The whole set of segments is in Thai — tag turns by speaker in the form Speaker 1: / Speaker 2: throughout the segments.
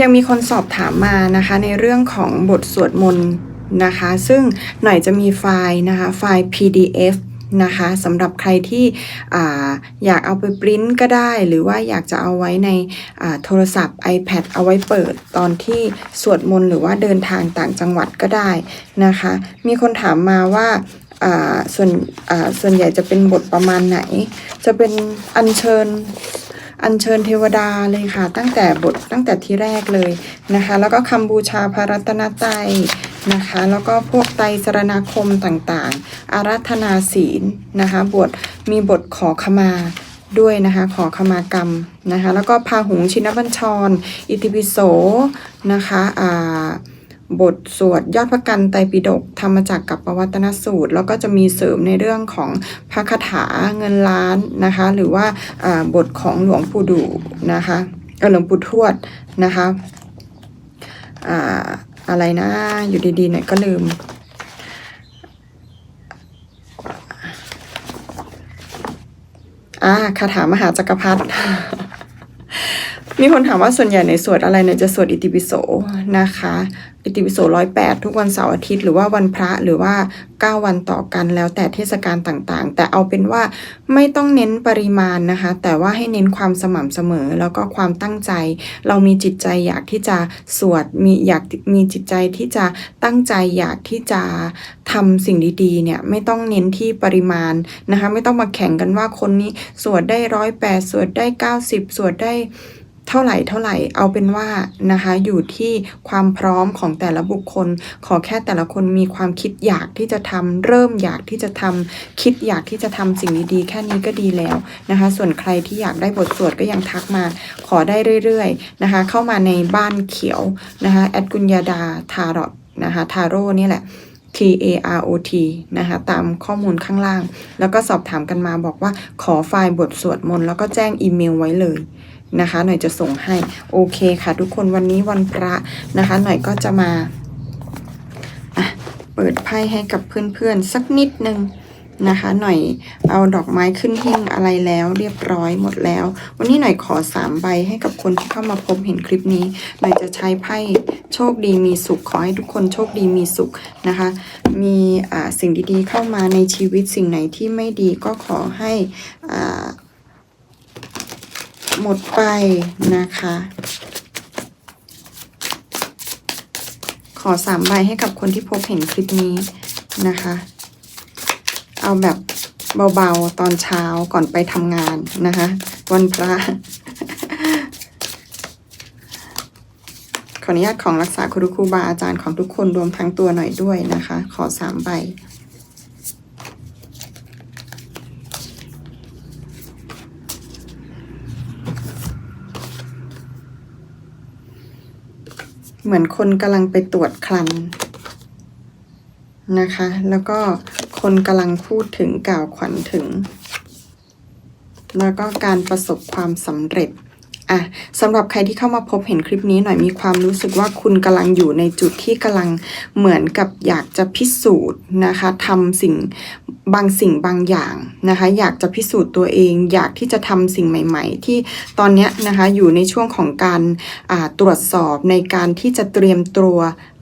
Speaker 1: ยังมีคนสอบถามมานะคะในเรื่องของบทสวดมนต์นะคะ ซึ่งหน่อยจะมีไฟล์นะคะไฟล์ PDF นะคะสำหรับใครที่ออยากเอาไปปริ้นก็ได้ หรือว่าอยากจะเอาไว้ในโทรศัพท์ iPad เอาไว้เปิดตอนที่สวดมนต์หรือว่าเดินทางต่างจังหวัดก็ได้นะคะ มีคนถามมาว่าส่วนส่วนใหญ่จะเป็นบทประมาณไหน จะเป็นอัญเชิญ อัญเชิญเทวดาเลยค่ะ ตั้งแต่บทตั้งแต่ที่แรกเลยนะคะ แล้วก็คำบูชาพระรัตนตรัยนะคะ แล้วก็พวกไตรสรณคมต่างๆ อารัธนาศีลนะคะบทมีบทขอขมาด้วยนะคะขอขมากรรมนะคะ แล้วก็พาหุงชินบัญชร อิติปิโสนะคะอ่า บทสวดยอดพระกันไตรปิฎกทำมจากกับปวัตนสูตร แล้วก็จะมีเสริมในเรื่องของพระคาถาเงินล้านนะคะ หรือว่าบทของหลวงปู่ดูนะคะหลวงปู่ทวดนะคะอ่าอะไรนะอยู่ดีๆหน่อยก็ลืมอ่าคาถามหาจักรพรรดิมีคนถามว่าส่วนใหญ่ในสวดอะไรเนี่ยจะสวดอิติปิโสนะคะ อิติปิโสร้อยแปดทุกวันเสาร์อาทิตย์หรือว่าวันพระหรือว่าเก้าวันต่อกันแล้วแต่เทศกาลต่างๆ แต่เอาเป็นว่าไม่ต้องเน้นปริมาณนะคะ แต่ว่าให้เน้นความสม่ำเสมอแล้วก็ความตั้งใจ เรามีจิตใจอยากที่จะสวดมีอยากมีจิตใจที่จะตั้งใจอยากที่จะทำสิ่งดีๆเนี่ยไม่ต้องเน้นที่ปริมาณนะคะ ไม่ต้องมาแข่งกันว่าคนนี้สวดได้ร้อยแปดสวดได้เก้าสิบสวดได้ เท่าไหร่เท่าไหร่เอาเป็นว่านะคะอยู่ที่ความพร้อมของแต่ละบุคคล ขอแค่แต่ละคนมีความคิดอยากที่จะทำเริ่มอยากที่จะทำคิดอยากที่จะทำสิ่งดีๆแค่นี้ก็ดีแล้วนะคะ ส่วนใครที่อยากได้บทสวดก็ยังทักมาขอได้เรื่อยๆนะคะ เข้ามาในบ้านเขียวนะคะแอดกุญญาดาทารอตนะคะทาโร่นี่แหละ T A R O T นะคะตามข้อมูลข้างล่าง แล้วก็สอบถามกันมาบอกว่าขอไฟล์บทสวดมนต์แล้วก็แจ้งอีเมลไว้เลย นะคะ หน่อยจะส่งให้โอเคค่ะ ทุกคนวันนี้วันพระนะคะ หน่อยก็จะมาะเปิดไพ่ให้กับเพื่อนๆ สักนิดนึงนะคะ หน่อยเอาดอกไม้ขึ้นหิ้งอะไรแล้ว เรียบร้อยหมดแล้ว วันนี้หน่อยขอสามใบให้กับคนที่เข้ามาพบเห็นคลิปนี้ หน่อยจะใช้ไพ่โชคดีมีสุขขอให้ทุกคนโชคดีมีสุขนะคะ มีอ่าสิ่งดีๆเข้ามาในชีวิตสิ่งไหนที่ไม่ดีก็ขอให้อ่า หมดไปนะคะ ขอสามใบให้กับคนที่พบเห็นคลิปนี้นะคะ เอาแบบเบาๆตอนเช้าก่อนไปทำงานนะคะ วันพระขออนุญาตของรักษาครูครูบาอาจารย์ของทุกคนรวมทั้งตัวหน่อยด้วยนะคะ ขอสามใบ เหมือนคนกำลังไปตรวจคลันนะคะ แล้วก็คนกำลังพูดถึงกล่าวขวัญถึง แล้วก็การประสบความสำเร็จ อะสำหรับใครที่เข้ามาพบเห็นคลิปนี้หน่อยมีความรู้สึกว่าคุณกำลังอยู่ในจุดที่กำลังเหมือนกับอยากจะพิสูจน์นะคะทำสิ่งบางสิ่งบางอย่างนะคะ อยากจะพิสูจน์ตัวเอง อยากที่จะทำสิ่งใหม่ ๆ ที่ตอนนี้นะคะอยู่ในช่วงของการตรวจสอบในการที่จะเตรียมตัว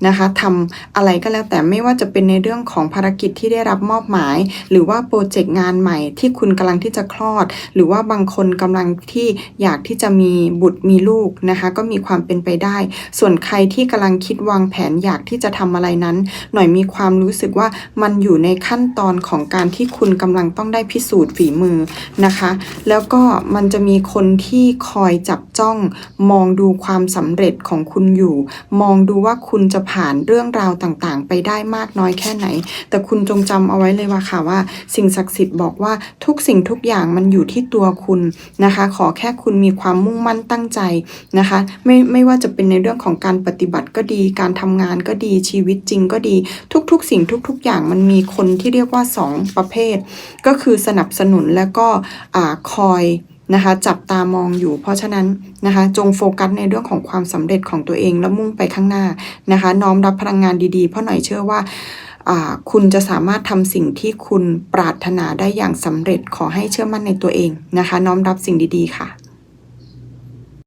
Speaker 1: นะคะทำอะไรก็แล้วแต่ไม่ว่าจะเป็นในเรื่องของภารกิจที่ได้รับมอบหมาย หรือว่าโปรเจกต์งานใหม่ที่คุณกำลังที่จะคลอด หรือว่าบางคนกำลังที่อยากที่จะมีบุตรมีลูกนะคะก็มีความเป็นไปได้ ส่วนใครที่กำลังคิดวางแผนอยากที่จะทำอะไรนั้น หน่อยมีความรู้สึกว่ามันอยู่ในขั้นตอนของการที่คุณกำลังต้องได้พิสูจน์ฝีมือนะคะ แล้วก็มันจะมีคนที่คอยจับจ้องมองดูความสำเร็จของคุณอยู่ มองดูว่าคุณจะผ่านเรื่องราวต่างๆ ไปได้มากน้อยแค่ไหน แต่คุณจงจำเอาไว้เลยว่าค่ะว่า สิ่งศักดิ์สิทธิ์บอกว่าทุกสิ่งทุกอย่างมันอยู่ที่ตัวคุณนะคะ ขอแค่คุณมีความมุ่งมั่นตั้งใจนะคะ ไม่ไม่ว่าจะเป็นในเรื่องของการปฏิบัติก็ดี การทำงานก็ดีชีวิตจริงก็ดี ทุกๆ สิ่งทุก ๆ อย่างมันมีคนที่เรียกว่าสองประเภท ก็คือสนับสนุนและก็อ่าคอยนะคะจับตามองอยู่ เพราะฉะนั้นนะคะจงโฟกัสในเรื่องของความสำเร็จของตัวเองแล้วมุ่งไปข้างหน้านะคะน้อมรับพลังงานดีๆ เพราะหน่อยเชื่อว่าคุณจะสามารถทำสิ่งที่คุณปรารถนาได้อย่างสำเร็จขอให้เชื่อมั่นในตัวเองนะคะ น้อมรับสิ่งดีๆค่ะ